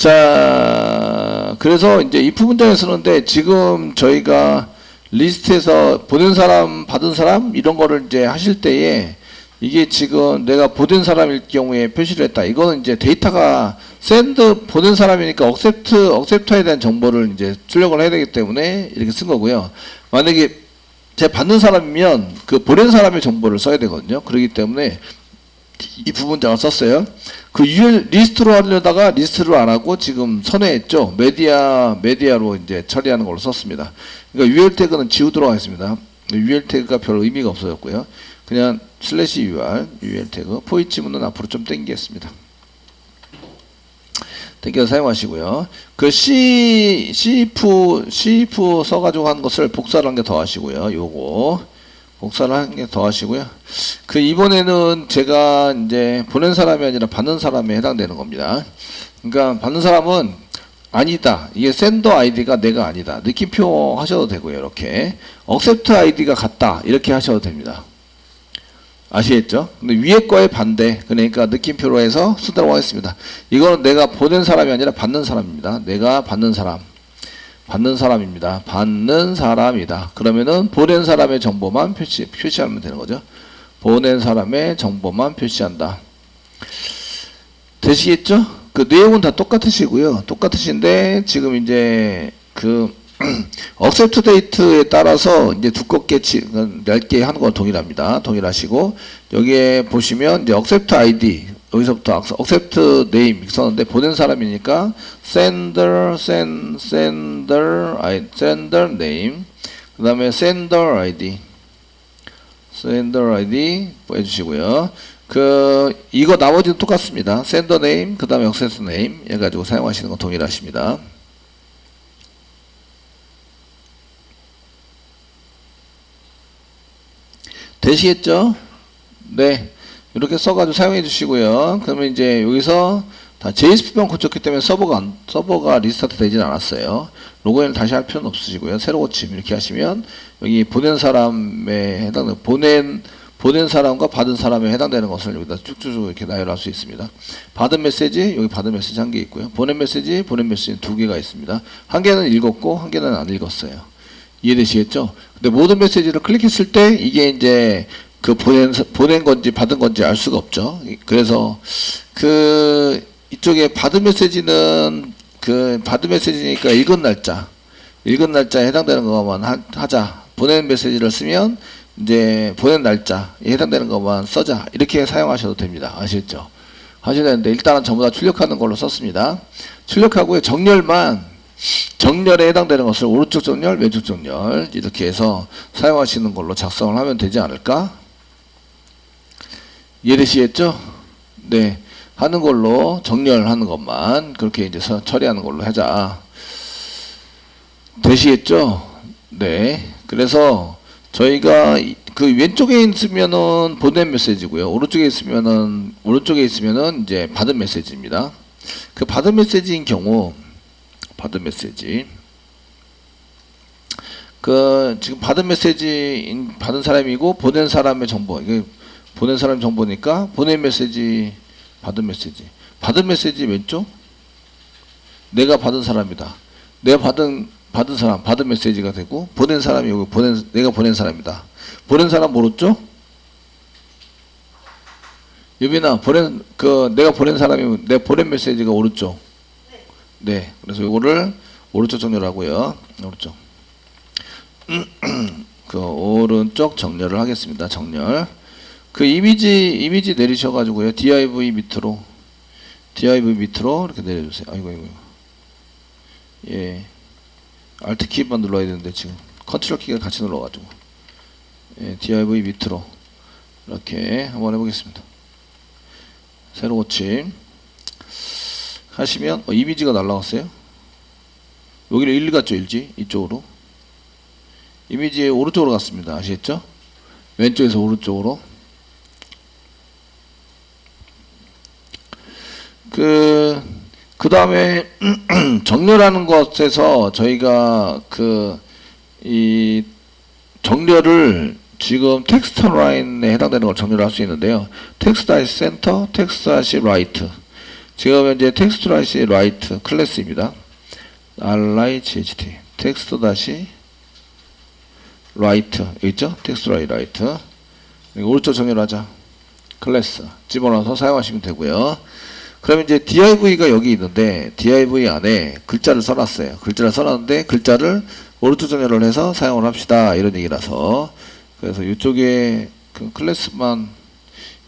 자, 그래서 이제 if 문장에 쓰는데 지금 저희가 리스트에서 보낸 사람, 받은 사람 이런 거를 이제 하실 때에 이게 지금 내가 보낸 사람일 경우에 표시를 했다. 이거는 이제 데이터가 샌드 보낸 사람이니까 억셉트 억셉터에 대한 정보를 이제 출력을 해야 되기 때문에 이렇게 쓴 거고요. 만약에 제 받는 사람이면 그 보낸 사람의 정보를 써야 되거든요. 그렇기 때문에 이 부분장을 썼어요. 그 UL 리스트로 하려다가 리스트로 안 하고 지금 선회했죠. 메디아 메디아로 이제 처리하는 걸로 썼습니다. 그러니까 UL 태그는 지우도록 하겠습니다. UL 태그가 별 의미가 없어졌고요. 그냥 슬래시 UR UL 태그 포이치문은 앞으로 좀 땡기겠습니다. 땡겨서 사용하시고요. 그 C, CF, CF 써가지고 한 것을 복사를 한개더 하시고요. 요거. 복사를 한 개 더 하시고요. 그 이번에는 제가 이제 보낸 사람이 아니라 받는 사람에 해당되는 겁니다. 그러니까 받는 사람은 아니다. 이게 샌더 아이디가 내가 아니다. 느낌표 하셔도 되고요. 이렇게. 억셉트 아이디가 같다. 이렇게 하셔도 됩니다. 아시겠죠? 근데 위에 거에 반대. 그러니까 느낌표로 해서 쓰도록 하겠습니다. 이거는 내가 보낸 사람이 아니라 받는 사람입니다. 내가 받는 사람. 받는 사람입니다. 받는 사람이다. 그러면은 보낸 사람의 정보만 표시, 표시하면 되는 거죠. 보낸 사람의 정보만 표시한다. 되시겠죠? 그 내용은 다 똑같으시고요. 똑같으신데 지금 이제 그 억셉트 데이트에 따라서 이제 두껍게 치, 그 얇게 하는 건 동일합니다. 동일하시고 여기에 보시면 이제 억셉트 아이디 여기서부터 억셉트 네임 썼는데 보낸 사람이니까 sender send sender i sender name 그다음에 sender id sender id 해주시고요. 그 이거 나머지는 똑같습니다. sender name 그다음에 억셉트 name 해 가지고 사용하시는 건 동일하십니다. 되시겠죠? 네. 이렇게 써가지고 사용해 주시고요. 그러면 이제 여기서 다 JSP만 고쳤기 때문에 서버가 안- 서버가 리스타트 되진 않았어요. 로그인을 다시 할 필요는 없으시고요. 새로 고침 이렇게 하시면 여기 보낸 사람에 해당되는 보낸 보낸 사람과 받은 사람에 해당되는 것을 여기다 쭉쭉 이렇게 나열할 수 있습니다. 받은 메시지 여기 받은 메시지 한 개 있고요. 보낸 메시지 보낸 메시지 두 개가 있습니다. 한 개는 읽었고 한 개는 안 읽었어요. 이해되시겠죠? 근데 모든 메시지를 클릭했을 때 이게 이제 그 보낸 보낸 건지 받은 건지 알 수가 없죠. 그래서 그 이쪽에 받은 메시지는 그 받은 메시지니까 읽은 날짜, 읽은 날짜에 해당되는 것만 하, 하자. 보낸 메시지를 쓰면 이제 보낸 날짜에 해당되는 것만 써자. 이렇게 사용하셔도 됩니다. 아시겠죠? 하셔야 되는데 일단은 전부 다 출력하는 걸로 썼습니다. 출력하고요. 정렬만 정렬에 해당되는 것을 오른쪽 정렬, 왼쪽 정렬 이렇게 해서 사용하시는 걸로 작성을 하면 되지 않을까? 이해되시겠죠? 네. 하는 걸로 정렬하는 것만 그렇게 이제 서- 처리하는 걸로 하자. 되시겠죠? 네. 그래서 저희가 이- 그 왼쪽에 있으면은 보낸 메시지고요. 오른쪽에 있으면은 오른쪽에 있으면은 이제 받은 메시지입니다. 그 받은 메시지인 경우 받은 메시지 그 지금 받은 메시지 받은 사람이고 보낸 사람의 정보 이게 보낸 사람 정보니까 보낸 메시지 받은 메시지. 받은 메시지 왼쪽? 내가 받은 사람이다. 내가 받은 받은 사람 받은 메시지가 되고 보낸 사람이 여기 보낸 내가 보낸 사람이다. 보낸 사람 모르죠? 유빈아 보낸 그 내가 보낸 사람이 내 보낸 메시지가 오른쪽? 네. 그래서 이거를 오른쪽 정렬 하고요. 오른쪽. 그 오른쪽 정렬을 하겠습니다. 정렬. 그 이미지 이미지 내리셔 가지고요. div 밑으로 div 밑으로 이렇게 내려주세요. 아이고 아이고. 예. alt 키만 눌러야 되는데 지금 컨트롤 키가 같이 눌러 가지고. 예, div 밑으로 이렇게 한번 해 보겠습니다. 새로 고침 하시면 어, 이미지가 날라왔어요. 여기를 1 갔죠, 일지 이쪽으로. 이미지의 오른쪽으로 갔습니다. 아시겠죠? 왼쪽에서 오른쪽으로. 그, 그 다음에 정렬하는 것에서 저희가 그, 이 정렬을 지금 텍스트 라인에 해당되는 걸 정렬할 수 있는데요. 텍스트 아시 센터, 텍스트 아시 라이트. 지금 현재 텍스트 다시 라이트 클래스입니다. RIGHT 텍스트 다시 라이트 있죠? 텍스트 라이 라이트 오른쪽 정렬하자 클래스 집어넣어서 사용하시면 되고요. 그럼 이제 div가 여기 있는데 div 안에 글자를 써놨어요. 글자를 써놨는데 글자를 오른쪽 정렬을 해서 사용을 합시다 이런 얘기라서 그래서 이쪽에 그 클래스만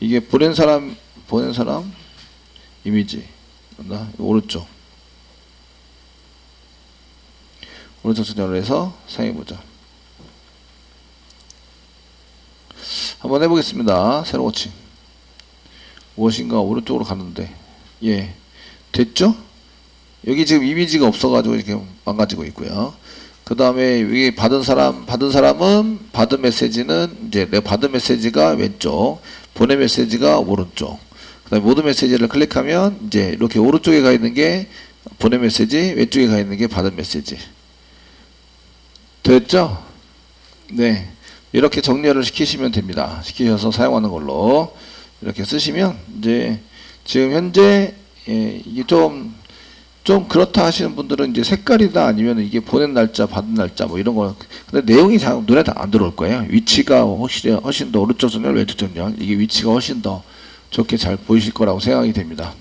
이게 보낸 사람 보낸 사람 이미지 맞나 오른쪽 오른쪽 정렬을 해서 사용해 보자. 한번 해보겠습니다. 새로 고침 무엇인가 오른쪽으로 가는데 예 됐죠? 여기 지금 이미지가 없어가지고 이렇게 망가지고 있고요. 그 다음에 여기 받은 사람 받은 사람은 받은 메시지는 이제 내가 받은 메시지가 왼쪽 보낸 메시지가 오른쪽 그 다음에 모든 메시지를 클릭하면 이제 이렇게 오른쪽에 가 있는 게 보낸 메시지 왼쪽에 가 있는 게 받은 메시지 됐죠? 네 이렇게 정렬을 시키시면 됩니다 시키셔서 사용하는 걸로 이렇게 쓰시면 이제 지금 현재 예, 이게 좀, 좀 그렇다 하시는 분들은 이제 색깔이다 아니면 이게 보낸 날짜, 받은 날짜 뭐 이런 거. 근데 내용이 잘 눈에 다 안 들어올 거예요. 위치가 훨씬, 훨씬 더 오른쪽 정렬, 왼쪽 정렬. 이게 위치가 훨씬 더 좋게 잘 보이실 거라고 생각이 됩니다.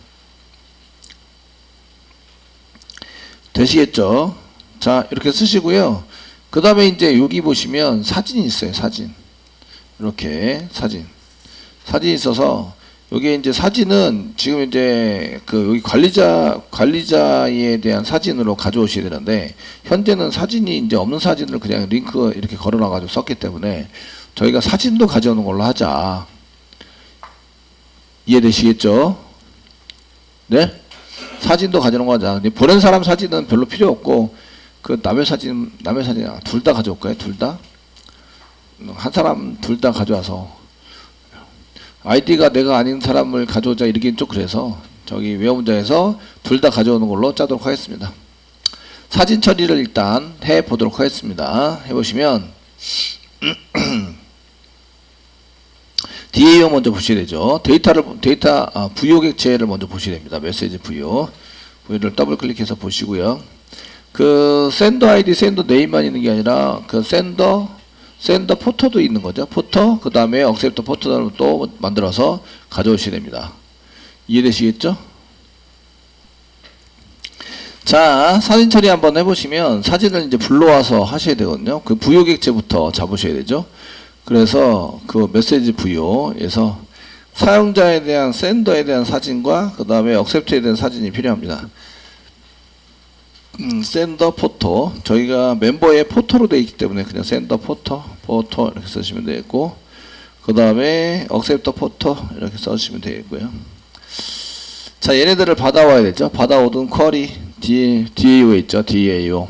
되시겠죠? 자, 이렇게 쓰시고요. 그 다음에 이제 여기 보시면 사진이 있어요, 사진. 이렇게 사진. 사진이 있어서 여기 이제 사진은 지금 이제 그 여기 관리자 관리자에 대한 사진으로 가져오셔야 되는데 현재는 사진이 이제 없는 사진을 그냥 링크 이렇게 걸어놔 가지고 썼기 때문에 저희가 사진도 가져오는 걸로 하자. 이해되시겠죠? 네? 사진도 가져오는 거 하자. 보낸 사람 사진은 별로 필요 없고 그 남의 사진 남의 사진 둘 다 가져올까요? 둘 다? 한 사람 둘 다 가져와서 아이디가 내가 아닌 사람을 가져오자 이러기엔 좀 그래서 저기 외워문자에서 둘 다 가져오는 걸로 짜도록 하겠습니다. 사진 처리를 일단 해 보도록 하겠습니다. 해보시면 DAO 먼저 보셔야 되죠. 데이터를 데이터 아, 부요 객체를 먼저 보셔야 됩니다. 메시지 부요 부요를 더블 클릭해서 보시고요. 그 샌더 아이디, 샌더 네임만 있는 게 아니라 그 샌더 샌더 포터도 있는 거죠. 포터, 그 다음에 억셉터 포터를 또 만들어서 가져오셔야 됩니다. 이해되시겠죠? 자, 사진 처리 한번 해보시면 사진을 이제 불러와서 하셔야 되거든요. 그 부요 객체부터 잡으셔야 되죠. 그래서 그 메시지 부요에서 사용자에 대한 샌더에 대한 사진과 그 다음에 억셉트에 대한 사진이 필요합니다. 음, 샌더 포토 저희가 멤버의 포토로 되어 있기 때문에 그냥 샌더 포토 포토 이렇게 쓰시면 되겠고 그 다음에 억셉터 포토 이렇게 써주시면 되겠고요. 자 얘네들을 받아와야 되죠. 받아오던 쿼리 D, DAO 있죠. DAO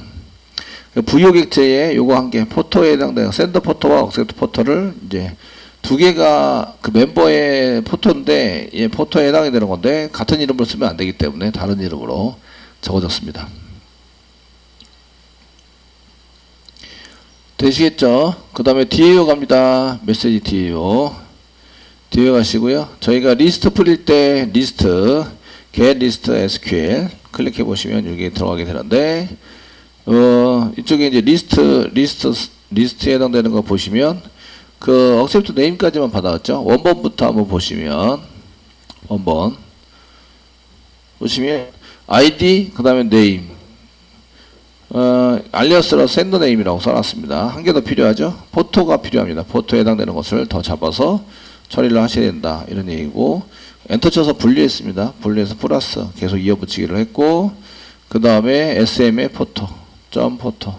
부요객체에 요거 한 개 포토에 해당되는 샌더 포토와 억셉터 포토를 이제 두 개가 그 멤버의 포토인데 얘 포토에 해당이 되는 건데 같은 이름으로 쓰면 안 되기 때문에 다른 이름으로 적어졌습니다. 되시겠죠? 그 다음에 뒤에요 갑니다. 메시지 뒤에요. 뒤에 가시고요. 저희가 리스트 풀릴 때 리스트, get list SQL 클릭해 보시면 여기 들어가게 되는데, 어, 이쪽에 이제 리스트, 리스트, 리스트에 해당되는 거 보시면, 그, accept name까지만 받아왔죠? 원본부터 한번 보시면, 원본. 보시면, ID, 그 다음에 name. 어, 알리어스로 샌더네임이라고 써놨습니다. 한 개 더 필요하죠? 포토가 필요합니다. 포토에 해당되는 것을 더 잡아서 처리를 하셔야 된다. 이런 얘기고 엔터 쳐서 분리했습니다. 분리해서 플러스 계속 이어붙이기를 했고 그 다음에 SM의 포토 점 포토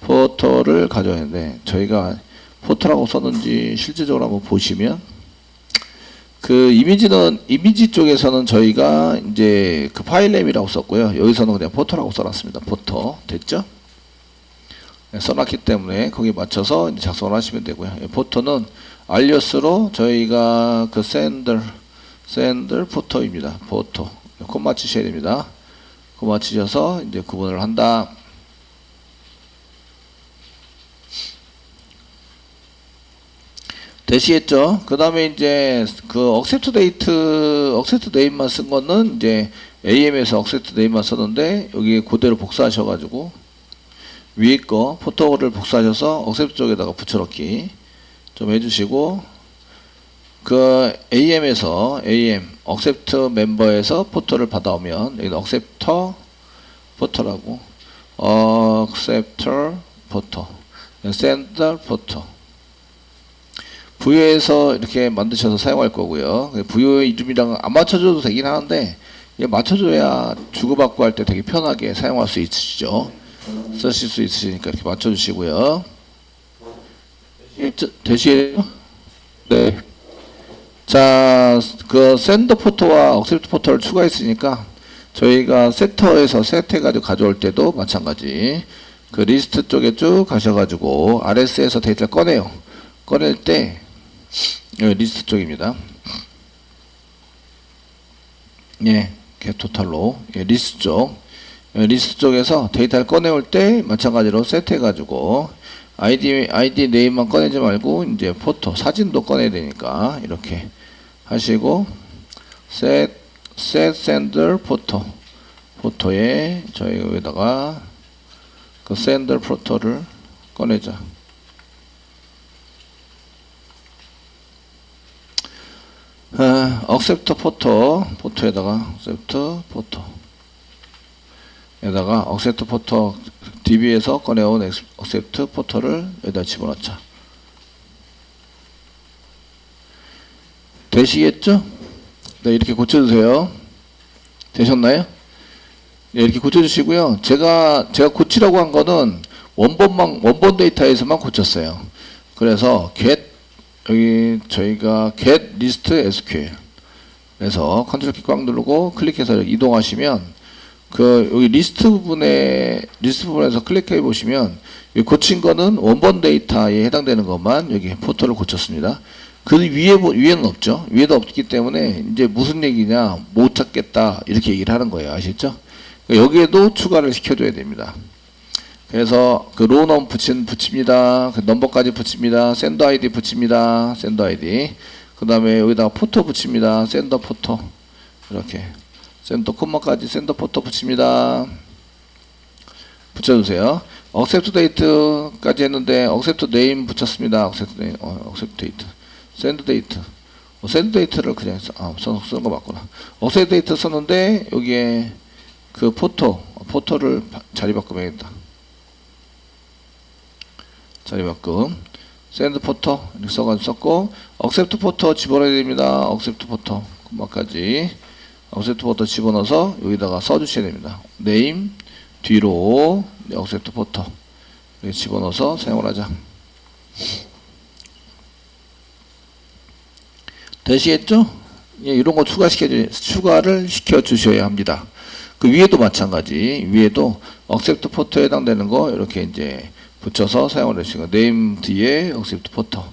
포토를 가져야 하는데 저희가 포토라고 썼는지 실제적으로 한번 보시면 그 이미지는 이미지 쪽에서는 저희가 이제 그 파일nem이라고 썼고요. 여기서는 그냥 포토라고 써놨습니다. 포토 됐죠? 네, 써놨기 때문에 거기에 맞춰서 작성을 하시면 되고요. 포토는 알리어스로 저희가 그 샌들 샌들 포토입니다. 포토 콤 맞추셔야 됩니다. 콤 맞추셔서 이제 구분을 한다. 대시했죠. 그 다음에 이제 그 억셉트 데이트, 억셉트 네임만 쓴 거는 이제 AM에서 억셉트 네임만 썼는데 여기 그대로 복사하셔가지고 위에 거 포토를 복사하셔서 억셉트 쪽에다가 붙여넣기 좀 해주시고 그 AM에서 AM 억셉트 멤버에서 포토를 받아오면 여기 억셉터 포토라고 억셉터 포토 샌들 포토 부여에서 이렇게 만드셔서 사용할 거고요. 부여의 이름이랑 안 맞춰줘도 되긴 하는데 맞춰줘야 주고받고 할 때 되게 편하게 사용할 수 있으시죠. 쓰실 수 있으시니까 이렇게 맞춰주시고요. 대시에 네. 자, 그 샌더 포토와 억셉트 포토를 추가했으니까 저희가 세터에서 세트해가지고 가져올 때도 마찬가지 그 리스트 쪽에 쭉 가셔가지고 RS에서 데이터를 꺼내요. 꺼낼 때 여기 리스트 쪽입니다. 예, 겟 토탈로 예, 리스트 쪽 예, 리스트 쪽에서 데이터를 꺼내올 때 마찬가지로 세트해가지고 아이디 아이디 네임만 꺼내지 말고 이제 포토 사진도 꺼내야 되니까 이렇게 하시고 set set sender 포토 포토에 저희 여기다가 그 sender 포토를 꺼내자. 아, accept 포토 포토에다가 accept 포토 에다가 accept 포토 DB에서 꺼내온 accept 포토를 여기다 집어넣자. 되시겠죠? 네, 이렇게 고쳐주세요. 되셨나요? 네, 이렇게 고쳐주시고요. 제가 제가 고치라고 한 거는 원본만 원본 데이터에서만 고쳤어요. 그래서 get 여기 저희가 get list SQL 그래서 컨트롤 키 꽉 누르고 클릭해서 이동하시면 그 여기 리스트 부분에 리스트 부분에서 클릭해 보시면 고친 거는 원본 데이터에 해당되는 것만 여기 포토를 고쳤습니다. 그 위에 위에는 없죠. 위에도 없기 때문에 이제 무슨 얘기냐 못 찾겠다 이렇게 얘기를 하는 거예요. 아시죠? 여기에도 추가를 시켜줘야 됩니다. 그래서 그 로넘 붙인 붙입니다. 그 넘버까지 붙입니다. 샌더 아이디 붙입니다. 샌더 아이디. 그 다음에 여기다가 포토 붙입니다. 샌더 포토 이렇게 샌더 콤마까지 샌더 포토 붙입니다. 붙여주세요. 억셉트 데이트까지 했는데 억셉트 네임 붙였습니다. 억셉트 네임, 어, 억셉트 데이트. 샌드 데이트. 어, 샌드 데이트를 그냥 써, 아, 쓰는 거 맞구나. 억셉트 데이트 썼는데 여기에 그 포토, 포토를 자리 바꾸면겠다 자리 바꿈. 샌드 포토 이렇게 써가지고 썼고 억셉트 포토 집어넣어야 됩니다. 억셉트 포토 콤마까지 억셉트 포토 집어넣어서 여기다가 써주셔야 됩니다. 네임 뒤로 네, 억셉트 이렇게 집어넣어서 사용을 하자. 되시겠죠? 예, 이런 거 추가시켜 추가를 시켜 주셔야 합니다. 그 위에도 마찬가지. 위에도 억셉트 포토에 해당되는 거 이렇게 이제 붙여서 사용을 하시고 네임 뒤에 억셉트 포토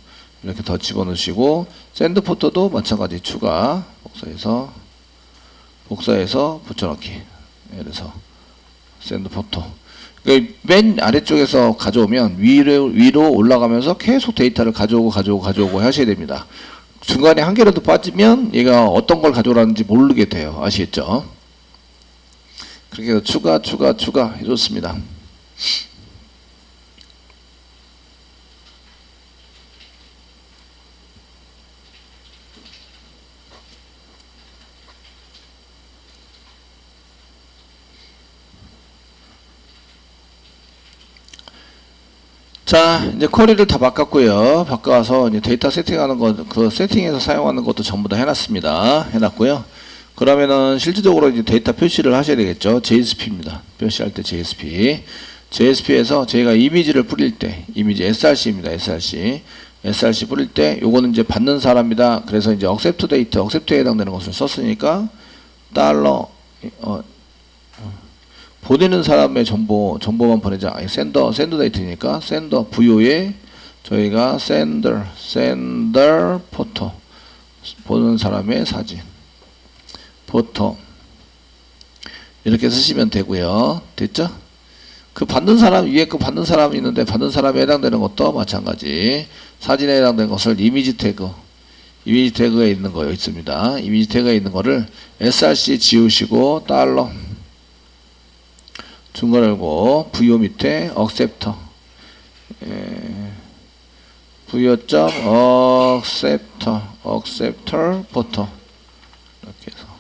이렇게 더 집어넣으시고 샌드 포토도 마찬가지 추가 복사해서 복사해서 붙여넣기. 그래서 샌드 포토. 그러니까 맨 아래쪽에서 가져오면 위로 위로 올라가면서 계속 데이터를 가져오고 가져오고 가져오고 하셔야 됩니다. 중간에 한 개라도 빠지면 얘가 어떤 걸 가져오라는지 모르게 돼요. 아시겠죠? 그렇게 해서 추가, 추가, 추가 해줬습니다. 자, 이제 쿼리를 다 바꿨고요. 바꿔서 이제 데이터 세팅하는 거, 그 세팅해서 사용하는 것도 전부 다 해놨습니다. 해놨고요. 그러면은 실질적으로 이제 데이터 표시를 하셔야 되겠죠. JSP입니다. 표시할 때 JSP. JSP에서 저희가 이미지를 뿌릴 때, 이미지 SRC입니다. SRC. SRC 뿌릴 때, 요거는 이제 받는 사람이다. 그래서 이제 accept date, accept에 해당되는 것을 썼으니까, 달러, 어, 보내는 사람의 정보 정보만 보내자. 샌더 샌더 데이트니까 샌더 부요에 저희가 샌더 샌더 포토 보는 사람의 사진 포토 이렇게 쓰시면 되고요. 됐죠? 그 받는 사람 위에 그 받는 사람이 있는데 받는 사람에 해당되는 것도 마찬가지 사진에 해당되는 것을 이미지 태그 이미지 태그에 있는 거 여기 있습니다. 이미지 태그에 있는 거를 src 지우시고 달러 중괄 열고 VO 밑에 acceptor 예, VO.acceptor acceptor 부터 이렇게 해서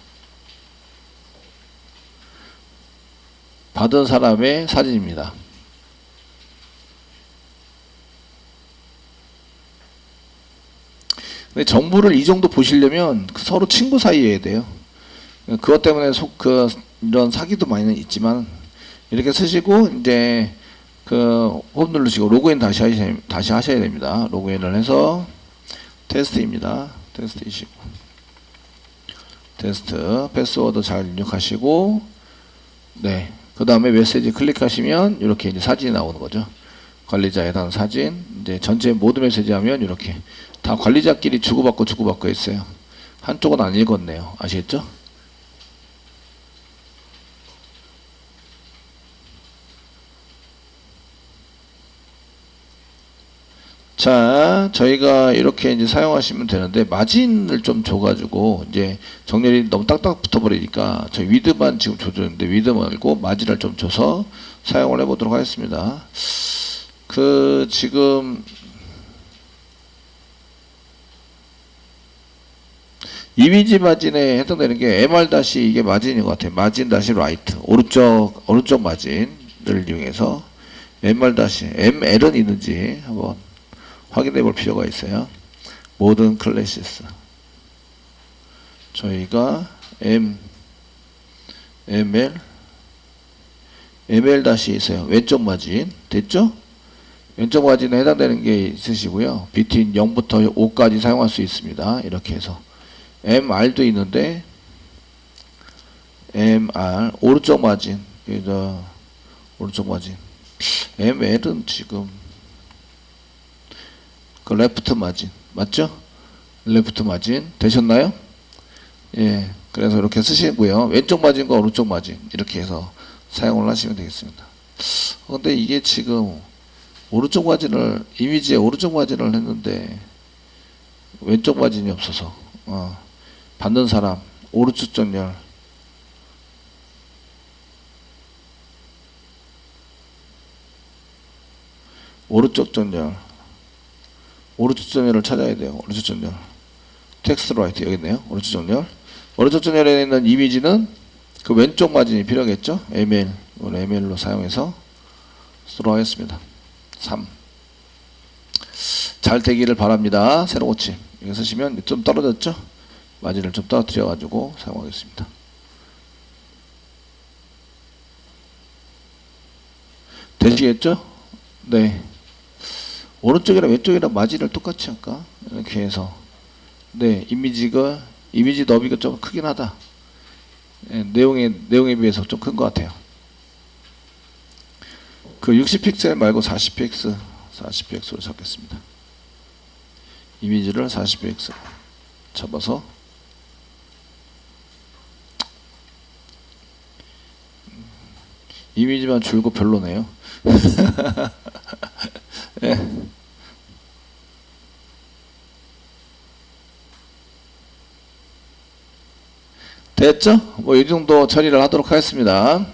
받은 사람의 사진입니다. 근데 정보를 이 정도 보시려면 그 서로 친구 사이여야 돼요. 그것 때문에 속, 그, 이런 사기도 많이 있지만, 이렇게 쓰시고, 이제, 그, 홈 누르시고, 로그인 다시 하셔야, 다시 하셔야 됩니다. 로그인을 해서, 테스트입니다. 테스트이시고. 테스트, 패스워드 잘 입력하시고, 네. 그 다음에 메시지 클릭하시면, 이렇게 이제 사진이 나오는 거죠. 관리자에 대한 사진, 이제 전체 모드 메시지 하면, 이렇게. 다 관리자끼리 주고받고 주고받고 있어요. 한쪽은 안 읽었네요. 아시겠죠? 자, 저희가 이렇게 이제 사용하시면 되는데 마진을 좀 줘가지고 이제 정렬이 너무 딱딱 붙어버리니까 저희 위드만 지금 줘줬는데 위드 말고 마진을 좀 줘서 사용을 해보도록 하겠습니다. 그 지금 이미지 마진에 해당되는 게 MR 다시 이게 마진인 것 같아요. 마진 다시 라이트 오른쪽 오른쪽 마진을 이용해서 MR 다시 ML은 있는지 한번 확인해 볼 필요가 있어요. 모든 클래시스 저희가 M ML ML 다시 있어요. 왼쪽 마진 됐죠? 왼쪽 마진에 해당되는 게 있으시고요. 비트인 0부터 5까지 사용할 수 있습니다. 이렇게 해서 MR도 있는데 MR 오른쪽 마진 오른쪽 마진 ML은 지금 그 레프트 마진 맞죠? 레프트 마진 되셨나요? 예 그래서 이렇게 쓰시고요 왼쪽 마진과 오른쪽 마진 이렇게 해서 사용을 하시면 되겠습니다 근데 이게 지금 오른쪽 마진을 이미지에 오른쪽 마진을 했는데 왼쪽 마진이 없어서 어. 받는 사람 오른쪽 정렬 오른쪽 정렬 오른쪽 정렬을 찾아야 돼요. 오른쪽 정렬. 텍스트 라이트 여기 있네요. 오른쪽 정렬. 오른쪽 정렬에 있는 이미지는 그 왼쪽 마진이 필요하겠죠? ML ML로 사용해서 쓰도록 하겠습니다. 3. 잘 되기를 바랍니다. 새로 고침. 이거 쓰시면 좀 떨어졌죠? 마진을 좀 떨어뜨려 가지고 사용하겠습니다. 되시겠죠? 네. 오른쪽이랑 왼쪽이랑 마진을 똑같이 할까? 이렇게 해서 네 이미지가 이미지 너비가 좀 크긴 하다. 네, 내용에 내용에 비해서 좀 큰 것 같아요. 그 60픽셀 말고 40픽셀 40픽셀로 잡겠습니다. 이미지를 40픽셀 잡아서 이미지만 줄고 별로네요. 예. 됐죠? 뭐 이 정도 처리를 하도록 하겠습니다.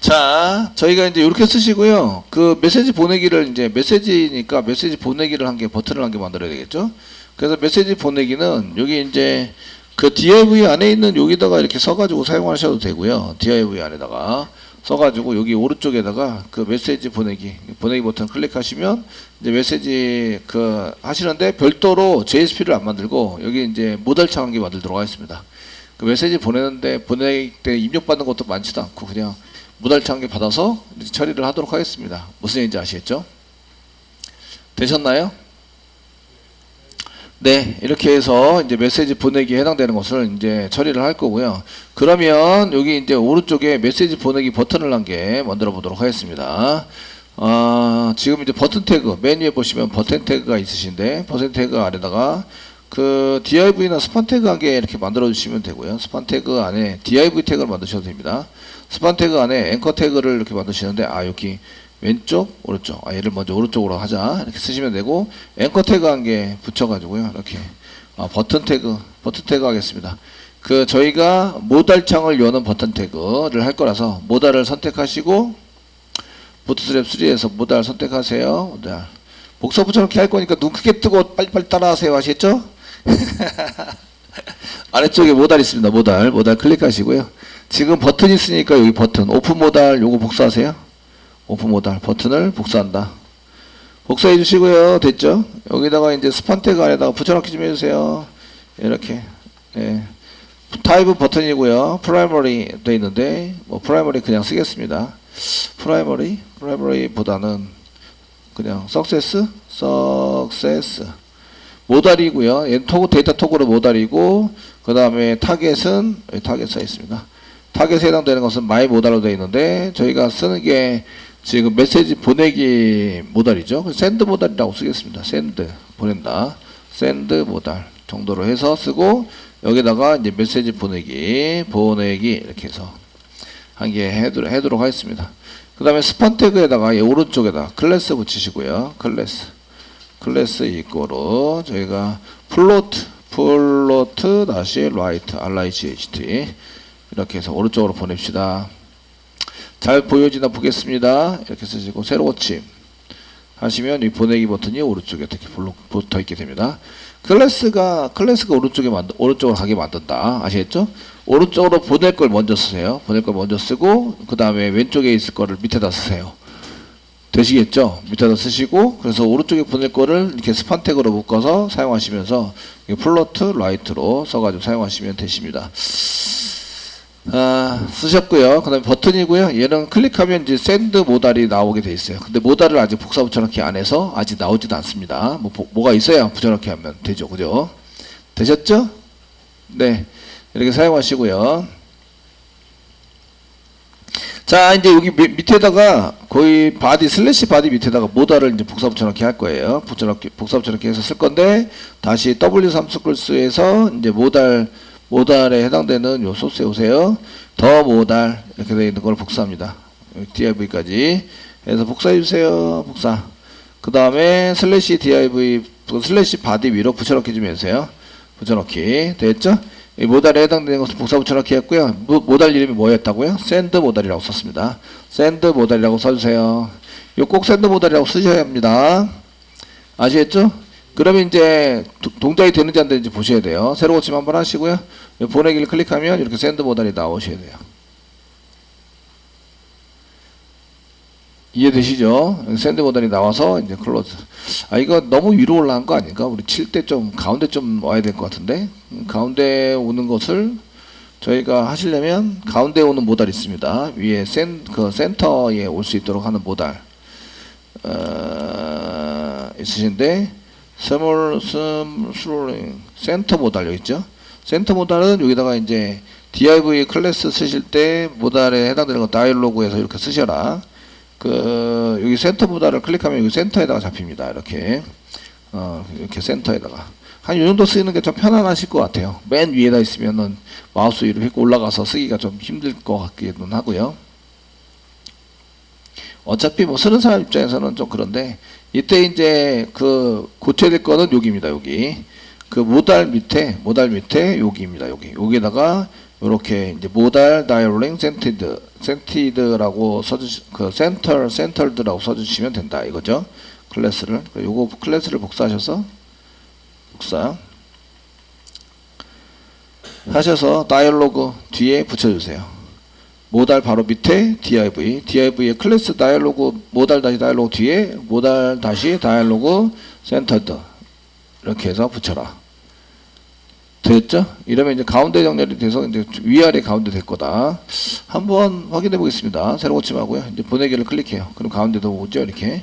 자, 저희가 이제 이렇게 쓰시고요. 그 메시지 보내기를 이제 메시지니까 메시지 보내기를 한 개 버튼을 한 개 만들어야 되겠죠? 그래서 메시지 보내기는 여기 이제 그 div 안에 있는 여기다가 이렇게 써가지고 사용하셔도 되고요. div 안에다가 써가지고 여기 오른쪽에다가 그 메시지 보내기 보내기 버튼 클릭하시면 이제 메시지 그 하시는데 별도로 JSP를 안 만들고 여기 이제 모델창 한개 만들도록 하겠습니다. 그 메시지 보내는데 보낼 때 입력받는 것도 많지도 않고 그냥 모델창 한개 받아서 이렇게 처리를 하도록 하겠습니다. 무슨 얘기인지 아시겠죠? 되셨나요? 네, 이렇게 해서 이제 메시지 보내기에 해당되는 것을 이제 처리를 할 거고요. 그러면 여기 이제 오른쪽에 메시지 보내기 버튼을 한 개 만들어 보도록 하겠습니다. 어, 지금 이제 버튼 태그 메뉴에 보시면 버튼 태그가 있으신데 버튼 태그 아래다가 그 div나 스판 태그 한 개 이렇게 만들어 주시면 되고요. 스판 태그 안에 div 태그를 만드셔도 됩니다. 스판 태그 안에 앵커 태그를 이렇게 만드시는데 아 여기 왼쪽 오른쪽 아 얘를 먼저 오른쪽으로 하자 이렇게 쓰시면 되고 앵커 태그 한 개 붙여가지고요 이렇게 아, 버튼 태그 버튼 태그 하겠습니다. 그 저희가 모달 창을 여는 버튼 태그를 할 거라서 모달을 선택하시고 부트스트랩 3에서 모달 선택하세요. 모달. 복사 붙여넣기 할 거니까 눈 크게 뜨고 빨리빨리 따라하세요. 아시겠죠? 아래쪽에 모달 있습니다. 모달. 모달 클릭하시고요. 지금 버튼 있으니까 여기 버튼. 오픈 모달 요거 복사하세요. 오픈 모달. 버튼을 복사한다. 복사해 주시고요. 됐죠? 여기다가 이제 태그 안에다가 붙여넣기 좀 해주세요. 이렇게. 예. 타입은 버튼이고요. 프라이머리 돼 있는데 뭐 프라이머리 그냥 쓰겠습니다. 프라이머리 프라이머리보다는 그냥 석세스 석세스 모달이고요. 얘 토그 데이터 토그로 모달이고 그 다음에 타겟은 타겟 써 있습니다. 타겟에 해당되는 것은 마이 모달로 되어 있는데 저희가 쓰는 게 지금 메시지 보내기 모달이죠. 샌드 모달이라고 쓰겠습니다. 샌드 보낸다. 샌드 모달 정도로 해서 쓰고 여기다가 이제 메시지 보내기 보내기 이렇게 해서 한 개 해도록, 해도록 하겠습니다. 그 다음에 스판 태그에다가 이 오른쪽에다 클래스 붙이시고요. 클래스. 클래스 이거로 저희가 플로트, 플로트 다시 라이트, RIGHT 이렇게 해서 오른쪽으로 보냅시다. 잘 보여지나 보겠습니다. 이렇게 쓰시고 새로 고침 하시면 이 보내기 버튼이 오른쪽에 이렇게 붙어 있게 됩니다. 클래스가 클래스가 오른쪽에 만들 오른쪽으로 가게 만든다. 아시겠죠? 오른쪽으로 보낼 걸 먼저 쓰세요. 보낼 걸 먼저 쓰고 그 다음에 왼쪽에 있을 거를 밑에다 쓰세요. 되시겠죠? 밑에다 쓰시고 그래서 오른쪽에 보낼 거를 이렇게 스판 태그로 묶어서 사용하시면서 이 플로트 라이트로 써가지고 사용하시면 되십니다. 아, 쓰셨고요. 그 다음에 버튼이고요. 얘는 클릭하면 이제 샌드 모달이 나오게 돼 있어요. 근데 모달을 아직 복사 붙여넣기 안 해서 아직 나오지도 않습니다. 뭐 뭐가 있어야 붙여넣기 하면 되죠, 그죠? 되셨죠? 네, 이렇게 사용하시고요. 자, 이제 여기 밑- 밑에다가 거의 바디 슬래시 바디 밑에다가 모달을 이제 복사 붙여넣기 할 거예요. 붙여넣기 복사 붙여넣기 해서 쓸 건데 다시 W3 스쿨스에서 이제 모달 모달에 해당되는 요 소스에 오세요. 더 모달 이렇게 되어 있는 걸 복사합니다. div까지 해서 복사해 주세요. 복사. 그 다음에 슬래시 div 슬래시 바디 위로 붙여넣기 좀 해주세요. 붙여넣기 됐죠? 이 모달에 해당되는 것은 복사 붙여넣기 했고요. 모, 모달 이름이 뭐였다고요? 샌드 모달이라고 썼습니다. 샌드 모달이라고 써주세요. 요 꼭 샌드 모달이라고 쓰셔야 합니다. 아시겠죠? 그러면 이제 도- 동작이 되는지 안 되는지 보셔야 돼요. 새로 고침 한번 하시고요. 요 보내기를 클릭하면 이렇게 샌드 모달이 나오셔야 돼요. 이해되시죠? 샌드 모달이 나와서 이제 클로즈. 아 이거 너무 위로 올라간 거 아닌가? 우리 칠 때 좀 가운데 좀 와야 될 것 같은데 음, 가운데 오는 것을 저희가 하시려면 가운데 오는 모달 있습니다. 위에 센 그 센터에 올 수 있도록 하는 모달 어, 있으신데 스몰 스몰 센터 모달 여기 있죠? 센터 모달은 여기다가 이제 div 클래스 쓰실 때 모달에 해당되는 거 다이얼로그에서 이렇게 쓰셔라. 그 여기 센터 모달을 클릭하면 여기 센터에다가 잡힙니다. 이렇게 어 이렇게 센터에다가 한 이 정도 쓰는 게 좀 편안하실 것 같아요. 맨 위에다 있으면은 마우스 위로 휙 올라가서 쓰기가 좀 힘들 것 같기도 하고요. 어차피 뭐 쓰는 사람 입장에서는 좀 그런데 이때 이제 그 고쳐야 될 거는 여기입니다. 여기 그 모달 밑에 모달 밑에 여기입니다. 여기 여기다가 이렇게 이제 모달 다이얼링 센티드 센티드라고 써주 그 센터 센터드라고 써주시면 된다 이거죠. 클래스를 요거 클래스를 복사하셔서 복사 하셔서 다이얼로그 뒤에 붙여주세요. 모달 바로 밑에 div, div의 클래스 다이얼로그 모달 다시 다이얼로그 뒤에 모달 다시 다이얼로그 센터드 이렇게 해서 붙여라. 됐죠? 이러면 이제 가운데 정렬이 돼서 이제 위아래 가운데 될 거다. 한번 확인해 보겠습니다. 새로 고침하고요. 이제 보내기를 클릭해요. 그럼 가운데도 오죠? 이렇게.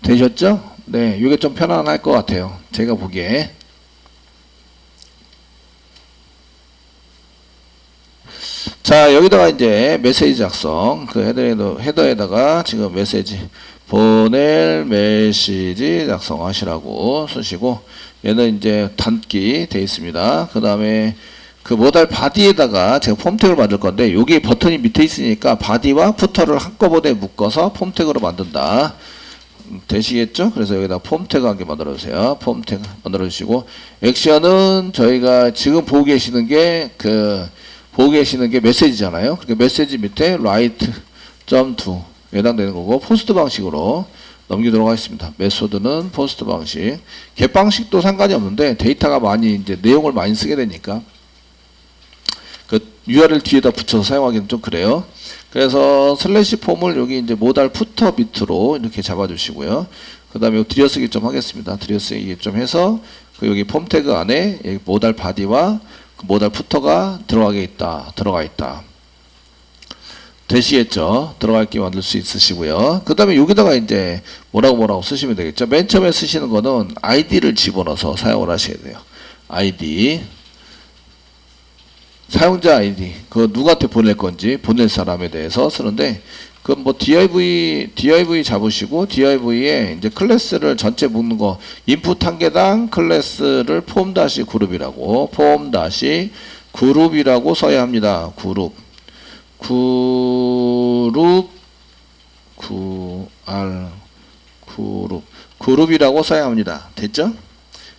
되셨죠? 네, 이게 좀 편안할 것 같아요. 제가 보기에. 자, 여기다가 이제 메시지 작성, 그 헤더에도, 헤더에다가 지금 메시지, 보낼 메시지 작성하시라고 쓰시고 얘는 이제 단기 돼 있습니다. 그 다음에 그 모달 바디에다가 제가 폼택을 만들 건데 여기 버튼이 밑에 있으니까 바디와 푸터를 한꺼번에 묶어서 폼택으로 만든다. 음, 되시겠죠? 그래서 여기다 폼택 한개 만들어 주세요. 폼택 만들어 주시고 액션은 저희가 지금 보고 계시는 게 그 보고 계시는 게 메시지잖아요. 그러니까 메시지 밑에 write 점 to 해당되는 거고 포스트 방식으로 넘기도록 하겠습니다. 메소드는 포스트 방식. 겟 방식도 상관이 없는데 데이터가 많이 이제 내용을 많이 쓰게 되니까 그 URL 뒤에다 붙여서 사용하기는 좀 그래요. 그래서 슬래시 폼을 여기 이제 모달 푸터 밑으로 이렇게 잡아주시고요. 그 다음에 들여쓰기 좀 하겠습니다. 들여쓰기 좀 해서 그 여기 폼 태그 안에 모달 바디와 그 모달 푸터가 들어가게 있다. 들어가 있다. 되시겠죠? 들어갈 게 만들 수 있으시고요. 그 다음에 여기다가 이제 뭐라고 뭐라고 쓰시면 되겠죠. 맨 처음에 쓰시는 거는 아이디를 집어넣어서 사용을 하셔야 돼요. 아이디. 사용자 아이디. 그 누구한테 보낼 건지 보낼 사람에 대해서 쓰는데 그 뭐 div div 잡으시고 div에 이제 클래스를 전체 묶는 거 인풋 한 개당 클래스를 폼 다시 그룹이라고 폼 다시 그룹이라고 써야 합니다. 그룹. 그룹 구알 그룹 그룹이라고 써야 합니다. 됐죠?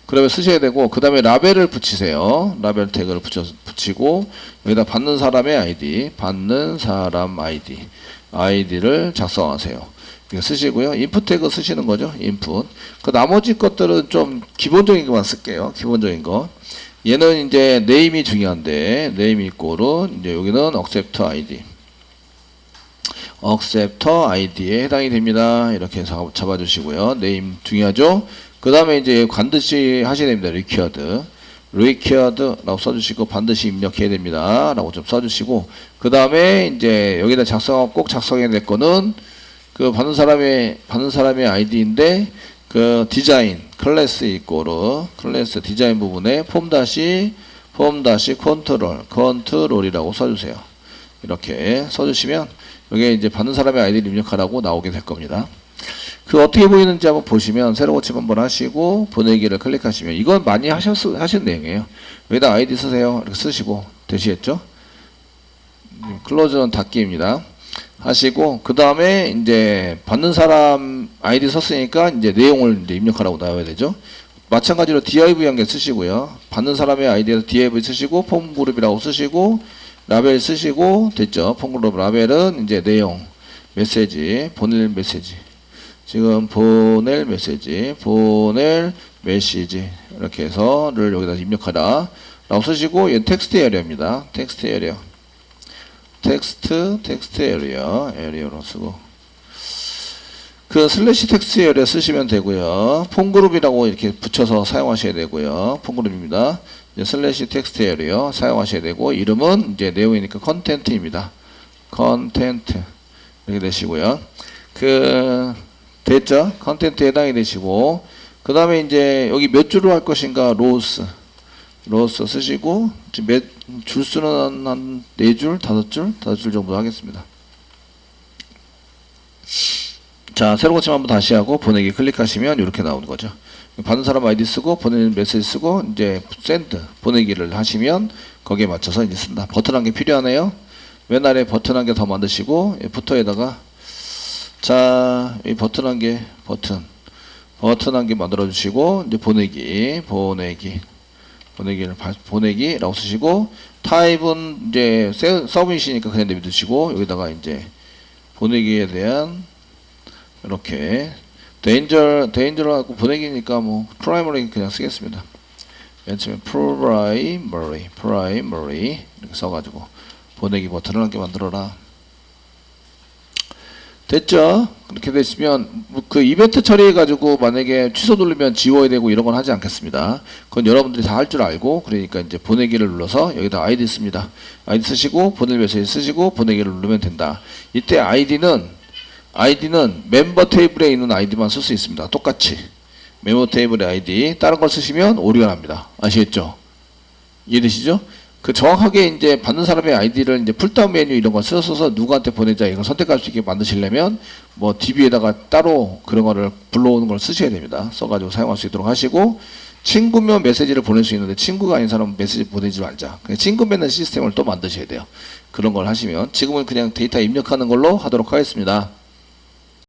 그러면 쓰셔야 되고 그 다음에 라벨을 붙이세요. 라벨 태그를 붙여 붙이고 여기다 받는 사람의 아이디, 받는 사람 아이디, 아이디를 작성하세요. 이거 쓰시고요. 인풋 태그 쓰시는 거죠. 인풋. 그 나머지 것들은 좀 기본적인 것만 쓸게요. 기본적인 거. 얘는 이제 네임이 중요한데 네임 이꼬는 이제 여기는 accept id accept id에 해당이 됩니다. 이렇게 해서 잡아 주시고요. 네임 중요하죠. 그 다음에 이제 반드시 하셔야 됩니다. Required라고 써주시고 반드시 입력해야 됩니다. 라고 좀 써주시고 그 다음에 이제 여기다 작성하고 꼭 작성해야 될 거는 그 받는 사람의 받는 사람의 아이디인데 그 디자인 클래스 이꼬르 클래스 디자인 부분에 폼 다시 폼 다시 컨트롤 컨트롤이라고 써주세요. 이렇게 써주시면 여기에 이제 받는 사람의 아이디를 입력하라고 나오게 될 겁니다. 그 어떻게 보이는지 한번 보시면 새로 고침 한번 하시고 보내기를 클릭하시면 이건 많이 하셨 하신 내용이에요. 여기다 아이디 쓰세요. 이렇게 쓰시고 되시겠죠? 클로즈는 닫기입니다. 하시고 그 다음에 이제 받는 사람 아이디 썼으니까 이제 내용을 이제 입력하라고 나와야 되죠. 마찬가지로 div 한개 쓰시고요. 받는 사람의 아이디에서 div 쓰시고 폼 그룹이라고 쓰시고 라벨 쓰시고 됐죠. 폼 그룹 라벨은 이제 내용 메시지 보낼 메시지 지금 보낼 메시지 보낼 메시지 이렇게 해서를 여기다 입력하라 라고 쓰시고 얘 텍스트 에리어입니다. 텍스트 에리어 텍스트 텍스트 에리어 에리어로 쓰고 그 슬래시 텍스트 에리어 쓰시면 되고요. 폼그룹이라고 이렇게 붙여서 사용하셔야 되고요. 폼그룹입니다. 이제 슬래시 텍스트 에리어 사용하셔야 되고 이름은 이제 내용이니까 컨텐트입니다. 컨텐트 이렇게 되시고요. 그 됐죠? 컨텐트에 해당이 되시고 그 다음에 이제 여기 몇 줄로 할 것인가 로스 로스 쓰시고 몇 줄 수는 한 네 줄, 다섯 줄, 다섯 줄 정도 하겠습니다. 자, 새로 고침 한번 다시 하고 보내기 클릭하시면 이렇게 나오는 거죠. 받는 사람 아이디 쓰고 보내는 메시지 쓰고 이제 샌드 보내기를 하시면 거기에 맞춰서 이제 쓴다. 버튼 한 개 필요하네요. 맨 아래 버튼 한 개 더 만드시고 이 푸터에다가 자, 이 버튼 한 개, 버튼 버튼 한 개 만들어 주시고 이제 보내기, 보내기 보내기를 바- 보내기라고 쓰시고 타입은 이제 세- 서브이시니까 그냥 내비두시고 여기다가 이제 보내기에 대한 이렇게 데인저 데인저하고 보내기니까 뭐 프라이머리 그냥 쓰겠습니다. 맨 처음에 프라이머리 프라이머리 이렇게 써가지고 보내기 버튼을 함께 만들어라. 됐죠? 그렇게 됐으면 뭐그 이벤트 처리해가지고 만약에 취소 누르면 지워야 되고 이런 건 하지 않겠습니다. 그건 여러분들이 다 할 줄 알고 그러니까 이제 보내기를 눌러서 여기다 아이디 씁니다. 아이디 쓰시고 보낼 메시지 쓰시고 보내기를 누르면 된다. 이때 아이디는 아이디는 멤버 테이블에 있는 아이디만 쓸 수 있습니다. 똑같이 멤버 테이블의 아이디 다른 걸 쓰시면 오류가 납니다. 아시겠죠? 이해되시죠? 그 정확하게 이제 받는 사람의 아이디를 이제 풀다운 메뉴 이런 거 써서 누구한테 보내자 이걸 선택할 수 있게 만드시려면 뭐 DB에다가 따로 그런 거를 불러오는 걸 쓰셔야 됩니다. 써가지고 사용할 수 있도록 하시고 친구면 메시지를 보낼 수 있는데 친구가 아닌 사람은 메시지 보내지 말자. 친구 맺는 시스템을 또 만드셔야 돼요. 그런 걸 하시면 지금은 그냥 데이터 입력하는 걸로 하도록 하겠습니다.